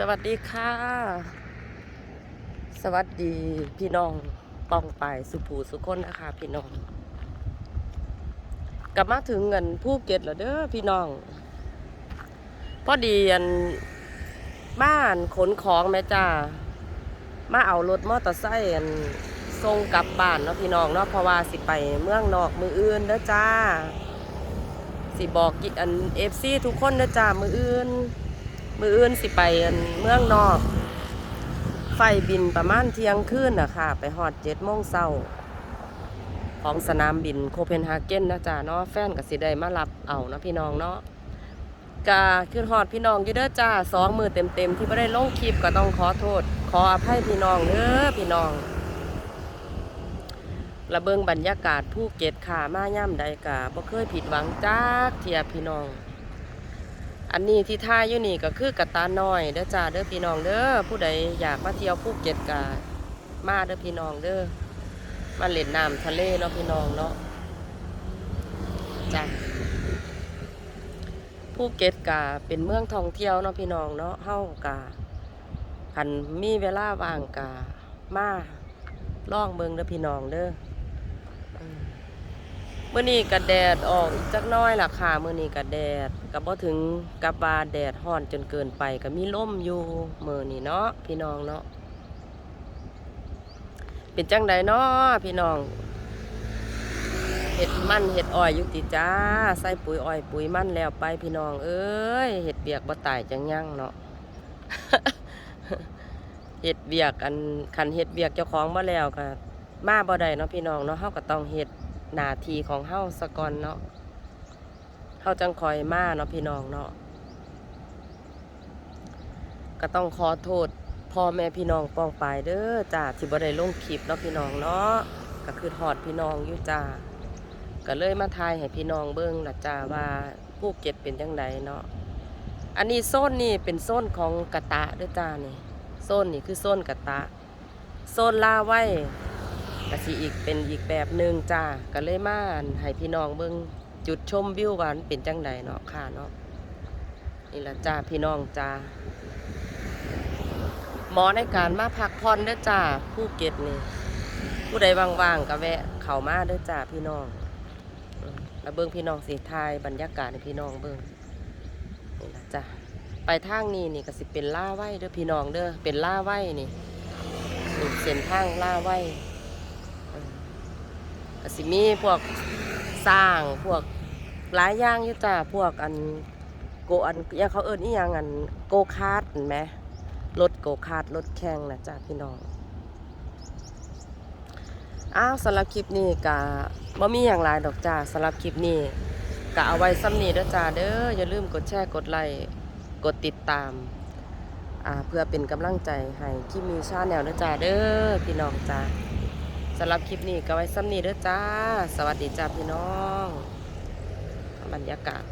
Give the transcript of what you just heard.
สวัสดีค่ะ สวัสดีพี่น้องปองไปสุภูสุคนนะคะพี่น้อง กลับมาถึงเงินภูเก็ตแล้วเด้อพี่น้อง พอดีอันบ้านขนของแม่จ้า มาเอารถมอเตอร์ไซค์อันส่งกลับบ้านเนาะพี่น้องเนาะเพราะว่าสิไปเมืองนอกมืออื่นเด้อจ้า สิบอกกิอันเอฟซีทุกคนเด้อจ้ามืออื่น มืออื่นสิไปเมืองนอก ไฟบินประมาณเที่ยงคืนนะค่ะไปหอดเจ็ดโมงเช้าของสนามบินโคเปนฮาเกนนะจ๊ะเนาะแฟนกับสิได้มารับเอานะพี่น้องเนาะกาขึ้นหอดพี่น้องอยู่เด้อจ้าสองมือเต็มๆที่ไม่ได้ลงคลิปก็ต้องขอโทษ ขออภัยพี่น้องเด้อพี่น้องระเบิงบรรยากาศภูเก็ตค่ะมาย่ำใดกะบ่เคยผิดหวังจากเทียพี่น้อง อันนี้ที่ท่าอยู่นี่ก็คือกระตาน้อยเด้อจ้าเด้อพี่น้องเด้อผู้ใดอยากมาเที่ยวภูเก็ตกะมาเด้อพี่น้องเด้อมาเล่นน้ำทะเลเนาะพี่น้องเนาะจ้าภูเก็ตกะเป็นเมืองท่องเที่ยวเนาะพี่น้องเนาะเฮากะคันมีเวลาว่างกะมาล่องเบิงเด้อพี่น้องเด้อ มื่อนี้กะแดดออกอีกจักน้อยล่ะค่ะมื่อนี้กะแดดกับบ่ถึงกับบาแดดฮ้อนจนเกินไปก็มีลมอยู่มื้อนี้เนาะพี่น้องเนาะเป็นจังใดเนาะพี่น้องเห็ดมันเห็ดอ้อยยู่ติจ้าใส่ปุ๋ยอ้อยปุ๋ยมันแล้วไปพี่น้อง เอ้ยเห็ดเบียกบ่ตายจังยั่งเนาะเฮ็ดเบียกอันคันเฮ็ดเบียกเจ้าของบ่แล้วก็มาบ่ได้เนาะพี่น้องเนาะเฮาก็ต้องเฮ็ด หนาทีของเฮาซะกอนเนาะเฮาจังคอยมาเนาะพี่น้องเนาะก็ต้องขอโทษพ่อแม่พี่น้องปองปายเด้อจ้าที่บ่ได้ลงคลิปเนาะพี่น้องเนาะก็คือฮอดพี่น้องอยู่จ้าก็เลยมาทายให้พี่น้องเบิ่งละจ้าว่าภูเก็ตเป็นจังไดเนาะอันนี้โซนนี่เป็นโซนของกะตะเด้อจ้านี่โซนนี่คือโซนกะตะโซนลาไว้ กะสิอีกเป็นอีกแบบหนึ่งจ้าก็เลยมาให้พี่น้องเบิ่งจุดชมวิววันเป็นจังใดเนาะค่ะเนาะนี่ละจ้าพี่น้องจ้าหมอในการมาพักผ่อนเด้อจ้าภูเก็ตนี่ผู้ใดว่างๆก็แวะเข้ามาเด้อจ้าพี่น้องแล้วเบิ่งพี่น้องสิทายบรรยากาศให้พี่น้องเบิ่งนี่ละจ้าไปทางนี้นี่ก็สิเป็นล่าไว้เด้อพี่น้องเด้อเป็นล่าไว้นี่เส้นทางล่าไว้ ก็สิมีพวกสร้างพวกหลายอย่างอยู่จ้าพวกอันโกอันยังเขาเอิ้นอีหยังอันโกคาร์ดเห็นไหมรถโกคาร์ดรถแข่งนะจ้าพี่น้องอ้าวสำหรับคลิปนี้กะบ่มีอย่างไรดอกจ้าสำหรับคลิปนี้กะเอาไว้ซ้ำนี้ด้อจ้าเด้ออย่าลืมกดแชร์กดไลค์กดติดตามเพื่อเป็นกำลังใจให้คิมมีชาแนลด้อจ้าเด้อพี่น้องจ้า สำหรับคลิปนี้ก็ไว้ซ้ำนี้เด้อจ้า สวัสดีจ้าพี่น้อง บรรยากาศ